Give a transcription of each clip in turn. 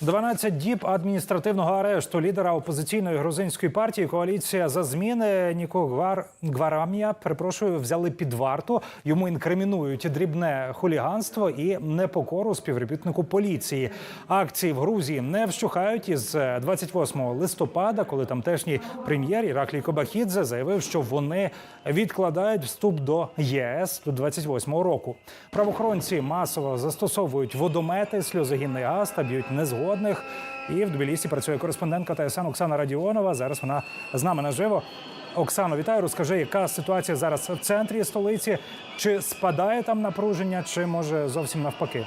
12 діб адміністративного арешту лідера опозиційної грузинської партії коаліція за зміни Ніко Гвар... Гварамія, перепрошую, взяли під варту. Йому інкримінують дрібне хуліганство і непокору співробітнику поліції. Акції в Грузії не вщухають із 28 листопада, коли тамтешній прем'єр Іраклій Кобахідзе заявив, що вони відкладають вступ до ЄС до 28-го року. Правоохоронці масово застосовують водомети, сльозогінний газ та б'ють незгодних. І в Тбілісі працює кореспондентка ТСН Оксана Радіонова. Зараз вона з нами наживо. Оксано, вітаю. Розкажи, яка ситуація зараз в центрі столиці? Чи спадає там напруження, чи може зовсім навпаки?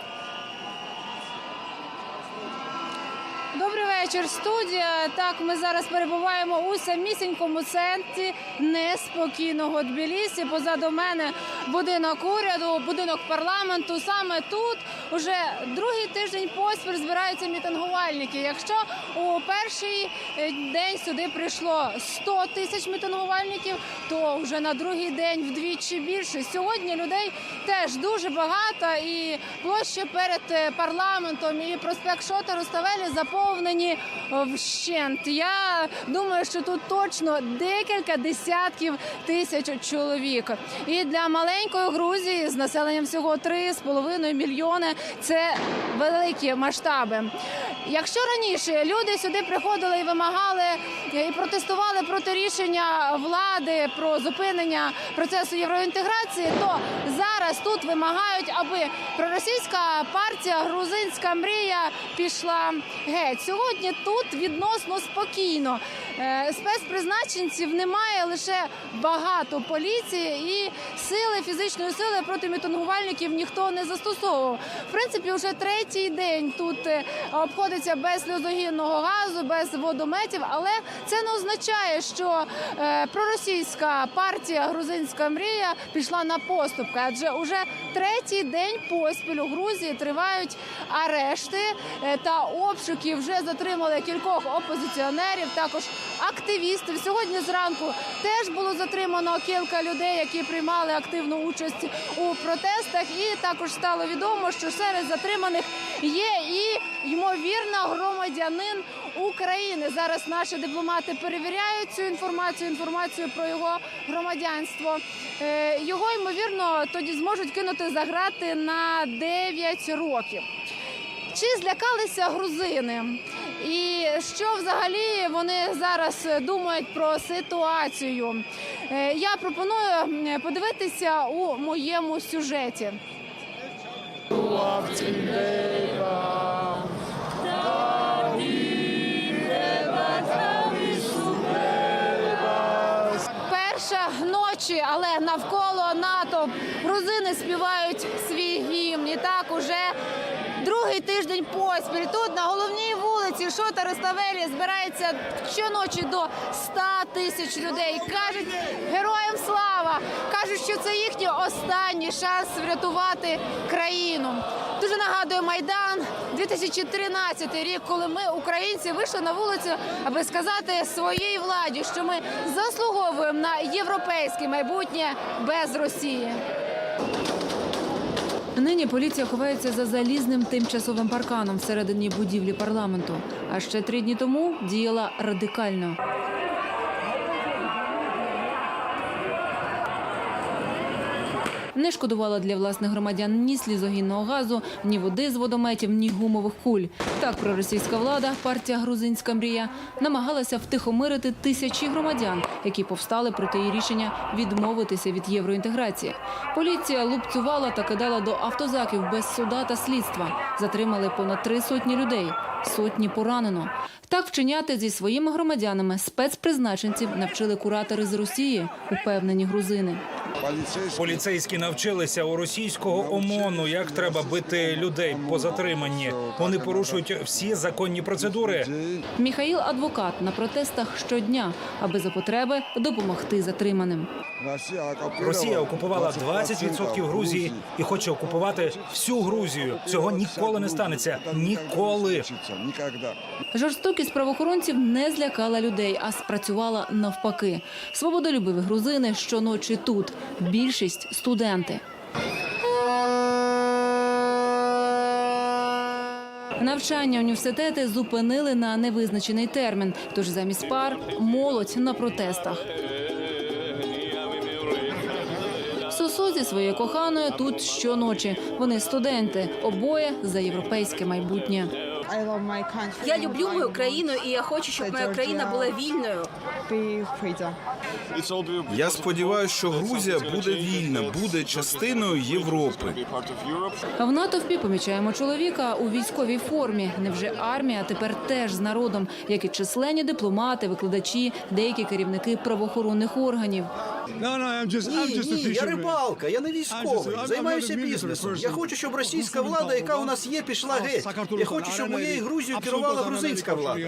Вечір, студія. Так, ми зараз перебуваємо у самісінькому центрі неспокійного Тбілісі. Позаду мене будинок уряду, будинок парламенту. Саме тут уже другий тиждень поспіль збираються мітингувальники. Якщо у перший е, день сюди прийшло 100 тисяч мітингувальників, то вже на другий день вдвічі більше. Сьогодні людей теж дуже багато, і площа перед е, парламентом і проспект Шота Руставелі заповнені вщент. Я думаю, що тут точно декілька десятків тисяч чоловік. І для маленької Грузії з населенням всього 3,5 мільйони це великі масштаби. Якщо раніше люди сюди приходили і вимагали е, і протестували проти рішення влади про зупинення процесу євроінтеграції, то зараз тут вимагають, аби проросійська партія Грузинська мрія пішла геть. Сьогодні тут відносно спокійно. Е, Спецпризначенців немає лише багато поліції і сили фізичної сили проти мітингувальників ніхто не застосовував. В принципі, вже третій день тут е, обходиться без сльозогінного газу, без водометів, але це не означає, що е, проросійська партія Грузинська мрія пішла на поступки, адже уже третій день поспіль у Грузії тривають арешти та обшуки. Вже затримали кількох опозиціонерів, також активістів. Сьогодні зранку теж було затримано кілька людей, які приймали активну участь у протестах. І також стало відомо, що серед затриманих є і ймовірно громадянин України. Зараз наші дипломати перевіряють цю інформацію, інформацію про його громадянство. Е, Його ймовірно тоді зможуть кинути за грати на 9 років. Чи злякалися грузини? І що взагалі вони зараз думають про ситуацію? Е, Я пропоную подивитися у моєму сюжеті. Перша ночі, але навколо НАТО грузини співають свій гімн. І так уже другий тиждень поспіль. Тут на головній вулиці Шота Реставелі збирається щоночі до 100 тисяч людей. Кажуть героям слава! Кажуть, що це їхній останній шанс врятувати країну. Дуже нагадує Майдан 2013 рік, коли ми, українці, вийшли на вулицю, аби сказати своїй владі, що ми заслуговуємо на європейське майбутнє без Росії. Нині поліція ховається за залізним тимчасовим парканом всередині будівлі парламенту. А ще три дні тому діяла радикально. Не шкодувала для власних громадян ні слізогінного газу, ні води з водометів, ні гумових куль. Так проросійська влада, партія Грузинська мрія, намагалася втихомирити тисячі громадян, які повстали проти її рішення відмовитися від євроінтеграції. Поліція лупцювала та кидала до автозаків без суда та слідства. Затримали понад три сотні людей, сотні поранено. Так вчиняти зі своїми громадянами спецпризначенців навчили куратори з Росії, упевнені грузини. Поліцейські навчилися у російського ОМОНу, як треба бити людей по затриманні. Вони порушують всі законні процедури. Міхаїл адвокат на протестах щодня, аби за потреби допомогти затриманим. Росія окупувала 20% Грузії і хоче окупувати всю Грузію. Цього ніколи не станеться. Ніколи. Жорстокість правоохоронців не злякала людей, а спрацювала навпаки. Свободолюбиві грузини щоночі тут. Більшість Навчання університети зупинили на невизначений термін. Тож замість пар молодь на протестах. Сосо зі своєю коханою тут щоночі. Вони студенти, обоє за європейське майбутнє. Я люблю мою країну, і я хочу, щоб моя країна була вільною. Я сподіваюся, що Грузія буде вільна, буде частиною Європи. В натовпі помічаємо чоловіка у військовій формі. Невже армія тепер теж з народом, як і численні дипломати, викладачі, деякі керівники правоохоронних органів. No, no, I'm just, I'm Ні, ні, я рибалка, я не I'm військовий. just- I'm- Займаюся I'm бізнесом. Я хочу, щоб російська влада, яка у нас є, пішла геть. Я хочу, щоб моєю Грузією керувала грузинська влада.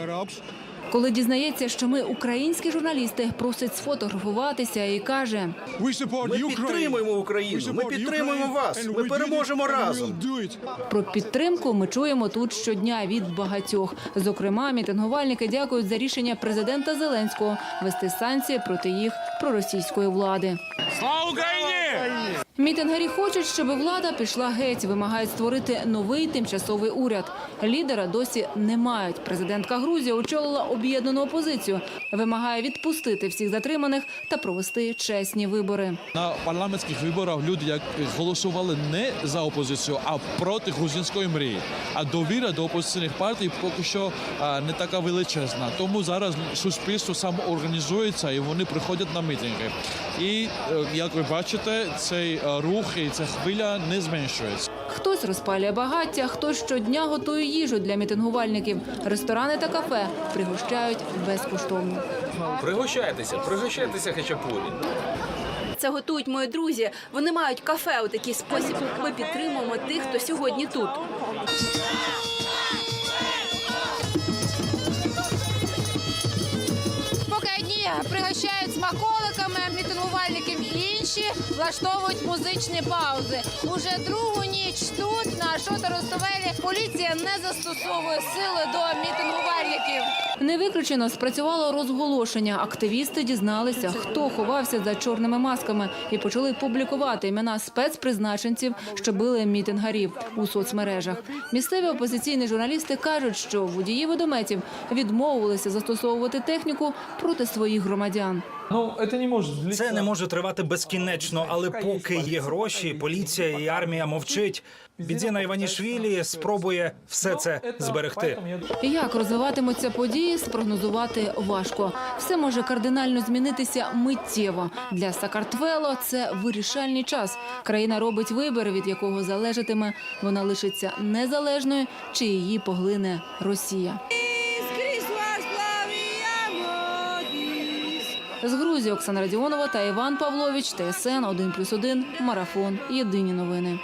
Коли дізнається, що ми українські журналісти, просить сфотографуватися і каже: Ми підтримуємо Україну. Ми підтримуємо вас. Ми переможемо разом. про підтримку ми чуємо тут щодня від багатьох. Зокрема, мітингувальники дякують за рішення президента Зеленського вести санкції проти їх проросійської влади. Україні Мітингарі хочуть, щоб влада пішла геть, вимагають створити новий тимчасовий уряд. Лідера досі не мають. Президентка Грузії очолила об'єднану опозицію, вимагає відпустити всіх затриманих та провести чесні вибори. На парламентських виборах люди як голосували не за опозицію, а проти грузинської мрії. А довіра до опозиційних партій поки що не така величезна. Тому зараз суспільство самоорганізується і вони приходять на мітинги. І е, як ви бачите, цей е, рух і ця хвиля не зменшується. Хтось розпалює багаття, хтось щодня готує їжу для мітингувальників. Ресторани та кафе пригощають безкоштовно. Пригощайтеся, пригощайтеся хачапурі. Це готують мої друзі. Вони мають кафе у такий спосіб. Ми підтримуємо тих, хто сьогодні тут. Пригощають смаколиками мітингувальників, інші влаштовують музичні паузи. Уже другу ніч тут, на Шота-Ростовелі, поліція не застосовує сили до мітингувальників. Не виключено спрацювало розголошення. Активісти дізналися, хто ховався за чорними масками, і почали публікувати імена спецпризначенців, що били мітингарів у соцмережах. Місцеві опозиційні журналісти кажуть, що водії водометів відмовилися застосовувати техніку проти своїх громадян. Ну, це не може длитися. Це не може тривати безкінечно, але поки є гроші, поліція і армія мовчить. Бідзіна Іванішвілі спробує все це зберегти. Як розвиватимуться події, спрогнозувати важко. Все може кардинально змінитися миттєво. Для Сакартвело це вирішальний час. Країна робить вибір, від якого залежатиме, вона лишиться незалежною чи її поглине Росія. З Грузії Оксана Радіонова та Іван Павлович, ТСН 1+,1, Марафон. Єдині новини.